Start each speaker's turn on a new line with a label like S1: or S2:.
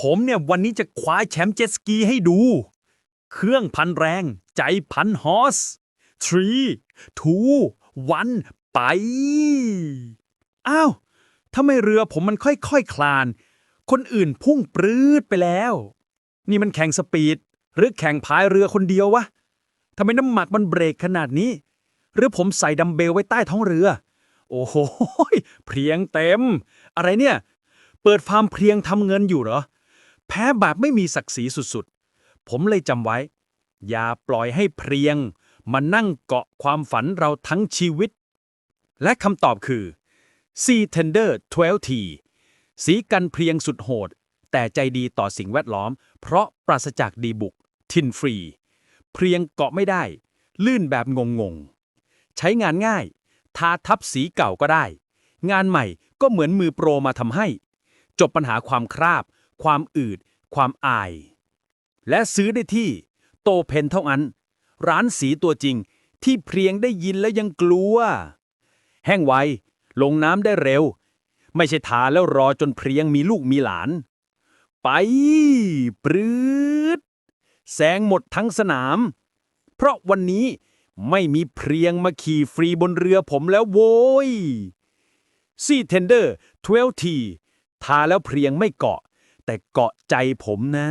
S1: ผมเนี่ยวันนี้จะคว้าแชมป์เจ็ตสกีให้ดู เครื่องพันแรง ใจพันฮอส three two one ไป อ้าวทำไมเรือผมมันค่อยๆคคลาน คนอื่นพุ่งปรื้ดไปแล้ว นี่มันแข่งสปีด หรือแข่งพายเรือคนเดียววะทำไมน้ำหมักมันเบรกขนาดนี้ หรือผมใส่ดัมเบลไว้ใต้ท้องเรือ โอ้โห เพรียงเต็ม อะไรเนี่ย เปิดฟาร์มเพรียงทำเงินอยู่เหรอ แพ้แบบไม่มีศักดิ์ศรีสุดๆ ผมเลยจำไว้ อย่าปล่อยให้เพรียง มานั่งเกาะความฝันเราทั้งชีวิต และคำตอบคือ Sea Tender 12T สีกันเพรียงสุดโหด แต่ใจดีต่อสิ่งแวดล้อม เพราะปราศจากดีบุก ทินฟรี เพรียงเกาะไม่ได้ ลื่นแบบงงๆใช้งานง่าย ทาทับสีเก่าก็ได้ งานใหม่ก็เหมือนมือโปรมาทำให้ จบปัญหาความคราบ ความอืด ความอาย และซื้อได้ที่ โตเพนเท่านั้น ร้านสีตัวจริงที่เพียงได้ยินแล้วยังกลัว แห้งไว ลงน้ำได้เร็ว ไม่ใช่ทาแล้วรอจนเพียงมีลูกมีหลาน ไป ปรืดแสงหมดทั้งสนาม เพราะวันนี้ไม่มีเพียงมาขี่ฟรีบนเรือผมแล้วโว้ยซีเทนเดอร์ 12T ทาแล้วเพียงไม่เกาะ แต่เกาะใจผมนะ